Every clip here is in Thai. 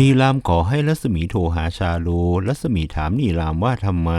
นีรามขอให้รัศมีโทรหาชาลูรัศมีถามนีรามว่าทำไม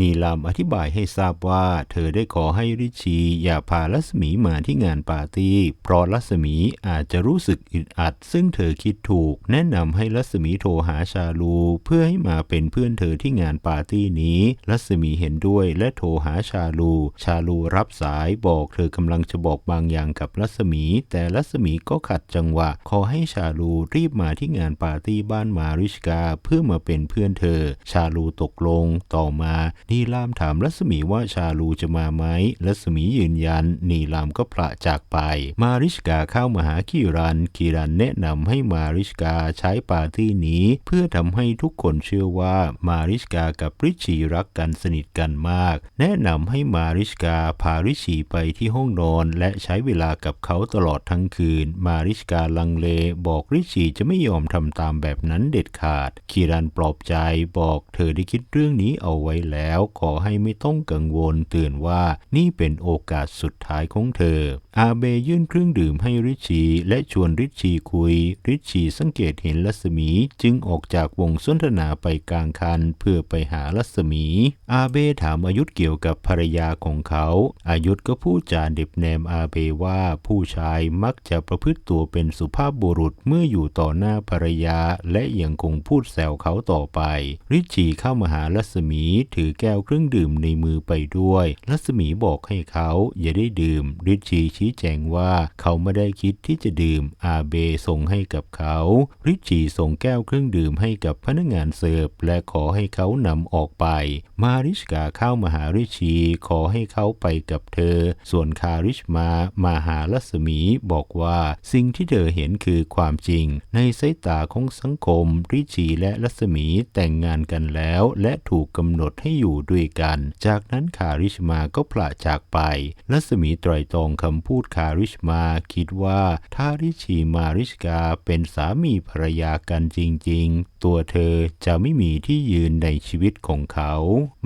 นีรามอธิบายให้ทราบว่า เธอได้ขอให้ริชี อย่าพารัศมีมาที่งานปาร์ตี้ เพราะรัศมีอาจจะรู้สึกอึดอัด ซึ่งเธอคิดถูก แนะนำให้รัศมีโทรหาชาลูเพื่อให้มาเป็นเพื่อนเธอที่งานปาร์ตี้นี้รัศมีเห็นด้วยและโทรหาชาลูชาลูรับสายบอกเธอกำลังจะบอกบางอย่างกับรัศมี แต่รัศมีก็ขัดจังหวะ ขอให้ชาลูรีบมาที่งานปาร์ตี้บ้านมาริชกาเพื่อมาเป็นเพื่อนเธอ ชาลูตกลง ต่อมานีรามถามรัศมีว่าชาลูจะมาไหมรัศมียืนยัน นีรามก็พระจากไป มาริชกาเข้ามาหาคีรัน คีรันแนะนำให้มาริชกาใช้ปาร์ตี้นี้ เพื่อทำให้ทุกคนเชื่อว่ามาริชกากับริชีรักกันสนิทกันมาก แนะนำให้มาริชกาพาริชีไปที่ห้องนอน และใช้เวลากับเขาตลอดทั้งคืน มาริชกาลังเลบอกริชีจะไม่ยอมทำตามแบบนั้นเด็ดขาด คีรันปลอบใจบอกเธอได้คิดเรื่องนี้เอาไว้แล้ว ขอให้ไม่ต้องกังวลเตือนว่านี่เป็นโอกาสสุดท้ายของเธอ อาเบยื่นเครื่องดื่มให้ริชีและชวนริชีคุย ริชีสังเกตเห็นรัศมีจึงออกจากวงสนทนาไปกลางคันเพื่อไปหารัศมี อาเบถามอายุธเกี่ยวกับภรรยาของเขา อายุธก็พูดจาเด็บแนมอาเบว่าผู้ชายมักจะประพฤติตัวเป็นสุภาพบุรุษเมื่ออยู่ต่อหน้าภรรยาและยังคงพูดแซวเขาต่อไป ริชีเข้ามาหารัศมีถือแก้วเครื่องดื่มในมือไปด้วยรัศมีบอกให้เขาอย่าได้ดื่ม ริชีชี้แจงว่าเขาไม่ได้คิดที่จะดื่ม อาเบส่งให้กับเขา ริชีส่งแก้วเครื่องดื่มให้กับพนักงานเสิร์ฟและขอให้เขานำออกไป มาริชกาเข้ามาหาริชีขอให้เขาไปกับเธอ ส่วนคาริชมามาหารัศมีบอกว่าสิ่งที่เธอเห็นคือความจริง ในสายตาของสังคมริชีและรัศมีแต่งงานกันแล้ว และถูกกำหนดให้อยู่ด้วยกัน จากนั้นคาริชมาก็พละจากไปรัศมีตรอยตรองคำพูดคาริชมาคิดว่าถ้าริชีมาริชกาเป็นสามีภรรยากันจริง ๆ ตัวเธอจะไม่มีที่ยืนในชีวิตของเขา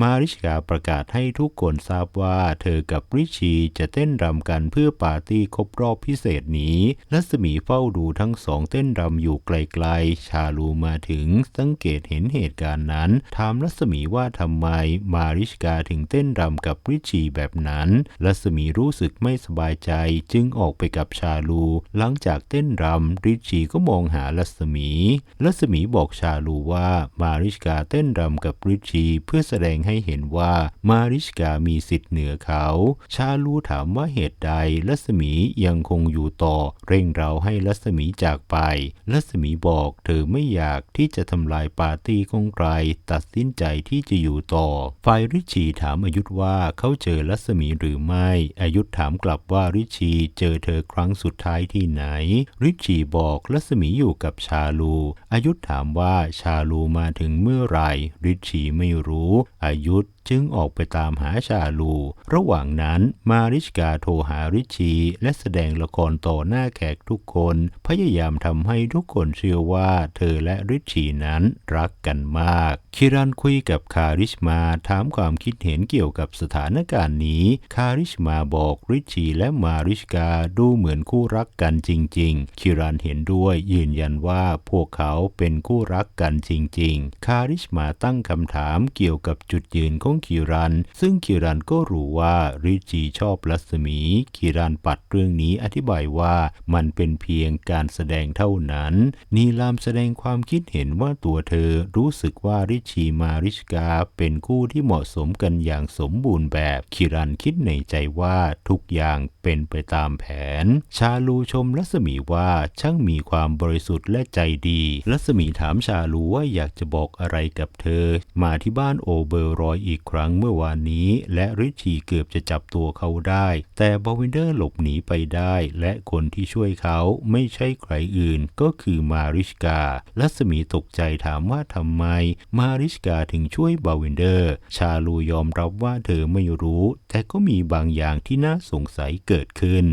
มาริชกาประกาศให้ทุกคนทราบว่าเธอกับริชีจะเต้นรำกันเพื่อปาร์ตี้ครบรอบพิเศษนี้รัศมีเฝ้าดูทั้งสองเต้นรำอยู่ไกลๆ ชาลูมาถึงสังเกตเห็นเหตุการณ์นั้น ถามรัศมีว่าทำไมมาริชกาถึงเต้นรำกับริชีแบบนั้นรัศมีรู้สึกไม่สบายใจจึงออกไปกับชาลู หลังจากเต้นรำริชีก็มองหารัศมีรัศมีบอกชาาลูว่า มาริชกาเต้นรำกับริชีเพื่อแสดงให้เห็นว่ามาริชกามีสิทธิ์เหนือเขา ชาลูถามว่าเหตุใดรัศมียังคงอยู่ต่อ เร่งเราให้รัศมีจากไปรัศมีบอกเธอไม่อยากที่จะทำลายปาร์ตี้ของใคร ตัดสินใจที่จะอยู่ต่อ ฝ่ายริชีถามอายุธว่าเขาเจอรัศมีหรือไม่ อายุธถามกลับว่าริชีเจอเธอครั้งสุดท้ายที่ไหน ริชีบอกรัศมีอยู่กับชาลู อายุธถามว่าชาลูมาถึงเมื่อไหร่ริชีไม่รู้ อายุ จึงออกไปตามหาชาลู ระหว่างนั้นมาริชกาโทรหาริชีและแสดงละครต่อหน้าแขกทุกคน พยายามทำให้ทุกคนเชื่อว่าเธอและริชีนั้นรักกันมาก คิรันคุยกับคาริชมาถามความคิดเห็นเกี่ยวกับสถานการณ์นี้ คาริชมาบอกริชีและมาริชกาดูเหมือนคู่รักกันจริง ๆ คิรันเห็นด้วยยืนยันว่าพวกเขาเป็นคู่รักกันจริง ๆ คาริชมาตั้งคำถามเกี่ยวกับจุดยืนของคิรัน ซึ่งคิรันก็รู้ว่าริชีชอบรัศมี คิรันปัดเรื่องนี้อธิบายว่ามันเป็นเพียงการแสดงเท่านั้น นีลามแสดงความคิดเห็นว่าตัวเธอรู้สึกว่าริชีมาริชกาเป็นคู่ที่เหมาะสมกันอย่างสมบูรณ์แบบ คิรันคิดในใจว่าทุกอย่างเป็นไปตามแผน ชาลูชมรัศมีว่าช่างมีความบริสุทธิ์และใจดีรัศมีถามชาลูว่าอยากจะบอกอะไรกับเธอ มาที่บ้านโอเบอร์รอยอีกครั้งเมื่อวานนี้ และริชีเกือบจะจับตัวเขาได้ แต่บาวินเดอร์หลบหนีไปได้ และคนที่ช่วยเขาไม่ใช่ใครอื่น ก็คือมาริชการัศมีตกใจถามว่าทำไม มาริชกาถึงช่วยบาวินเดอร์ ชาลูยอมรับว่าเธอไม่รู้ แต่ก็มีบางอย่างที่น่าสงสัยเกิดขึ้น